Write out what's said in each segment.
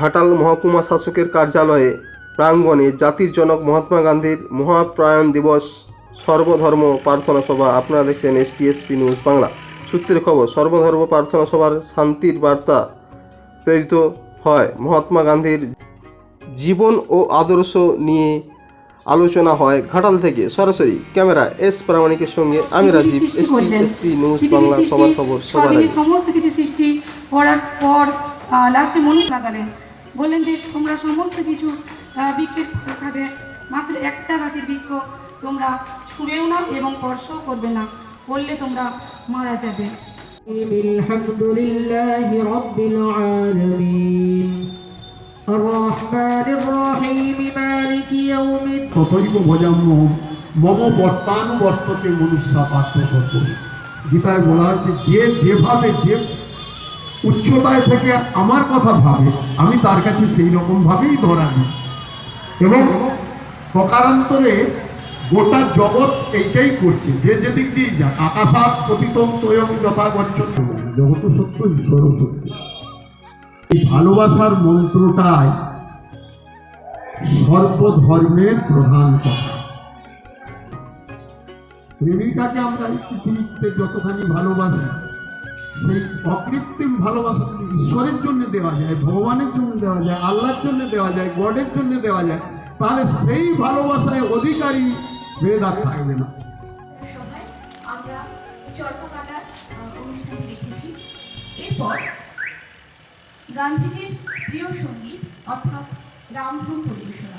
ঘাটাল মহকুমা শাসকের কার্যালয়ে প্রাঙ্গণে জাতির জনক মহাত্মা গান্ধীর মহাপ্রায়ণ দিবস সর্বধর্ম প্রার্থনা সভা। আপনারা দেখছেন এসটিএসপি নিউজ বাংলা। সূত্রের খবর সর্বধর্ম প্রার্থনা সভার শান্তির বার্তা প্রেরিত হয় মহাত্মা গান্ধীর জীবন ও আদর্শ নিয়ে আলোচনা হয় ঘাটাল থেকে। সরাসরি ক্যামেরা এস প্রামাণিকের সঙ্গে আমি রাজীব এসটিএসপি নিউজ বাংলা সবার খবর সবার সমস্ত কিছু সৃষ্টি করার পর লাস্টে মানুষ লাগালেন। বললেন যে তোমরা সমস্ত কিছু বৃক্ষের ফল খাবে মাত্র একটা গাছের বৃক্ষ তোমরা ছুঁড়েও না এবং স্পর্শও করবে না করলে তোমরা মারা যাবে। আলহামদুলিল্লাহ রব্বিল গীতায় বলা হয়েছে যে যেভাবে যে উচ্চতায় থেকে আমার কথা ভাবে, আমি তার কাছে সেই রকম ভাবেই ধরা দিই এবং প্রকারান্তরে গোটা জগৎ এইটাই করছে। যে যেদিক দিয়ে যাক আকাশাত পতিতম তয়ং যথা গচ্ছন জগৎ সত্য ঈশ্বরও সত্য এই ভালোবাসার মন্ত্রটাই সর্বধর্মের প্রধান কথা। প্রেমিকাকে আমরা পৃথিবীতে যতখানি ভালোবাসি সেই অকৃত্রিম ভালোবাসা যদি ঈশ্বরের জন্য দেওয়া যায় ভগবানের জন্য দেওয়া যায় আল্লাহর জন্য দেওয়া যায় গডের জন্য দেওয়া যায় তাহলে সেই ভালোবাসায় অধিকারী ভেদ আর থাকবে না। এরপর গান্ধীজির প্রিয় সংগীত অর্থাৎ রামধন পরিবেশনা।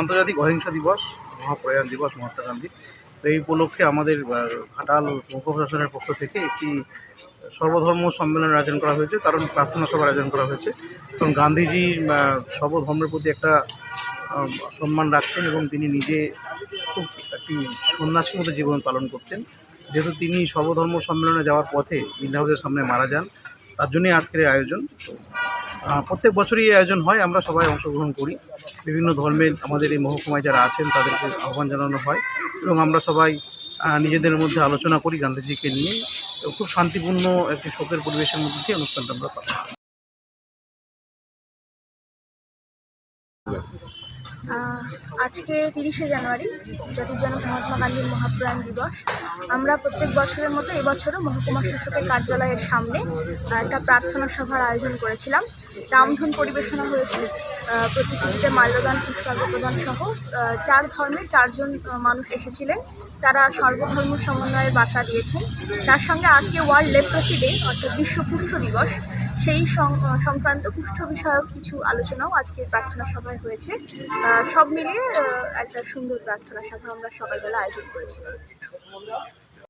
আন্তর্জাতিক অহিংসা দিবস, মহাপ্রয়াণ দিবস, মহাত্মা গান্ধী। তো এই উপলক্ষে আমাদের ঘাটাল প্রশাসনের পক্ষ থেকে একটি সর্বধর্ম সম্মেলনের আয়োজন করা হয়েছে, কারণ প্রার্থনা সভার আয়োজন করা হয়েছে। এবং গান্ধীজি সর্বধর্মের প্রতি একটা সম্মান রাখতেন এবং তিনি নিজে খুব একটি সন্ন্যাসীর মতো জীবন পালন করতেন। যেহেতু তিনি সর্বধর্ম সম্মেলনে যাওয়ার পথে হাউসের সামনে মারা যান, তার জন্যই আজকের আয়োজন। প্রত্যেক বছরই এই আয়োজন হয়, আমরা সবাই অংশগ্রহণ করি বিভিন্ন ধর্মের আমাদের এই মহকুমায় যারা আছেন, তাদেরকে আহ্বান জানানো হয় এবং আমরা সবাই নিজেদের মধ্যে আলোচনা করি গান্ধীজিকে নিয়ে খুব শান্তিপূর্ণ একটি শোকের পরিবেশের মধ্যে দিয়ে অনুষ্ঠানটা আমরা পাই করি। আজকে তিরিশে জানুয়ারি জাতির জনক মহাত্মা গান্ধীর মহাপ্রাণ দিবস। আমরা প্রত্যেক বছরের মতো এবছরও মহকুমা শাসকের কার্যালয়ের সামনে একটা প্রার্থনা সভার আয়োজন করেছিলাম। রামধন পরিবেশনা হয়েছিল। প্রতিকৃতিতে মাল্যদান পুষ্পার্ঘ প্রদান সহ চার ধর্মের চারজন মানুষ এসেছিলেন। তারা সর্বধর্ম সমন্বয়ের বার্তা দিয়েছেন। তার সঙ্গে আজকে ওয়ার্ল্ড লেপ্রসি ডে, অর্থাৎ বিশ্ব কুষ্ঠ দিবস সেই সংক্রান্ত কুষ্ঠ বিষয়ক কিছু আলোচনাও আজকের প্রার্থনা সভায় হয়েছে। সব মিলিয়ে একটা সুন্দর প্রার্থনা সভা আমরা সকালবেলা আয়োজন করেছিলাম।